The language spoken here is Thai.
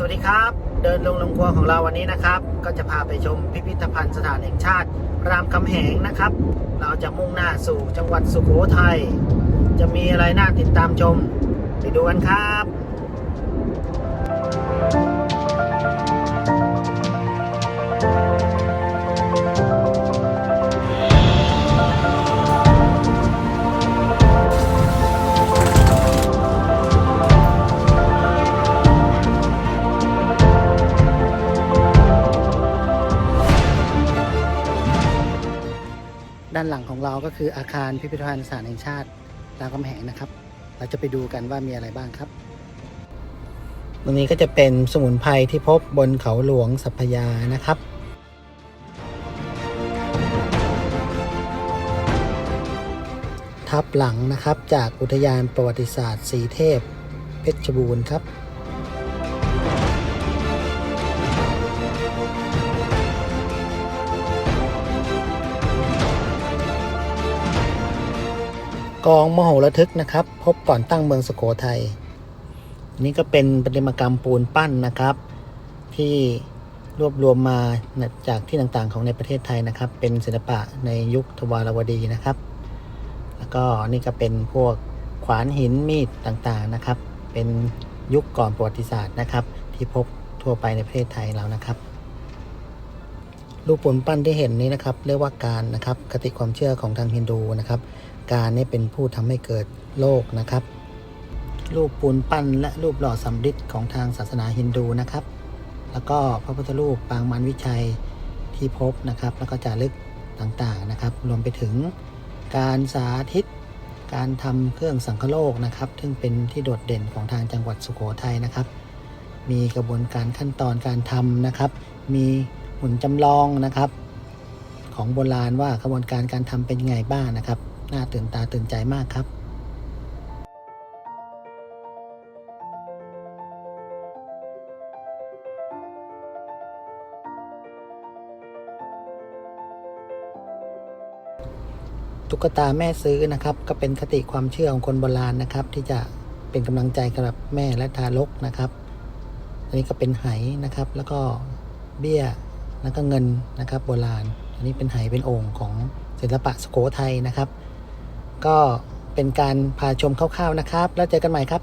สวัสดีครับ เดินลงลงครัวของเราวันนี้นะครับ ก็จะพาไปชมพิพิธภัณฑ์สถานแห่งชาติ รามคำแหงนะครับ เราจะมุ่งหน้าสู่จังหวัดสุโขทัยจะมีอะไรน่าติดตามชม ไปดูกันครับ ด้านหลังของเราก็คืออาคารพิพิธภัณฑ์สถานแห่งชาติรามคำแหงนะครับ เราจะไปดูกันว่ามีอะไรบ้างครับตรงนี้ก็จะเป็นสมุนไพรที่พบบนเขาหลวงสัพพยานะครับทับหลังนะครับจากอุทยานประวัติศาสตร์สีเทพ เพชรบูรณ์ครับ กองมโหระทึกนะครับ พบก่อนตั้งเมืองสุโขทัยนี่ก็เป็นประติมากรรมปูนปั้นนะครับ ที่รวบรวมมาจากที่ต่างๆของในประเทศไทยนะครับ เป็นศิลปะในยุคทวารวดีนะครับ แล้วก็นี่ก็เป็นพวกขวานหินมีดต่างๆนะครับ เป็นยุคก่อนประวัติศาสตร์นะครับ ที่พบทั่วไปในประเทศไทยเรานะครับ รูปปูนปั้นที่เห็นนี้นะครับ เรียกว่าการนะครับคติความเชื่อของทางฮินดูนะครับ การนี่เป็นผู้ทำให้เกิดโลกนะครับ รูปปูนปั้นและรูปหล่อสำริดของทางศาสนาฮินดูนะครับ แล้วก็พระพุทธรูปปางมารวิชัยที่พบนะครับ แล้วก็จารึกต่างๆนะครับ รวมไปถึงการสาธิตการทำเครื่องสังคโลกนะครับ ซึ่งเป็นที่โดดเด่นของทางจังหวัดสุโขทัยนะครับ มีกระบวนการขั้นตอนการทำนะครับ มี หุ่นจำลองนะครับ ของโบราณว่ากระบวนการการทำเป็นยังไงบ้างนะครับ น่าตื่นตาตื่นใจมากครับตุ๊กตาแม่ซื้อนะครับ ก็เป็นคติความเชื่อของคนโบราณนะครับ ที่จะเป็นกำลังใจสำหรับแม่และทารกนะครับ อันนี้ก็เป็นไหนะครับ แล้วก็เบี้ย แล้วก็เงินนะครับโบราณ อันนี้เป็นไหเป็นโอ่งของศิลปะสโขทัยนะครับ ก็เป็นการพาชมคร่าวๆนะครับ แล้วเจอกันใหม่ครับ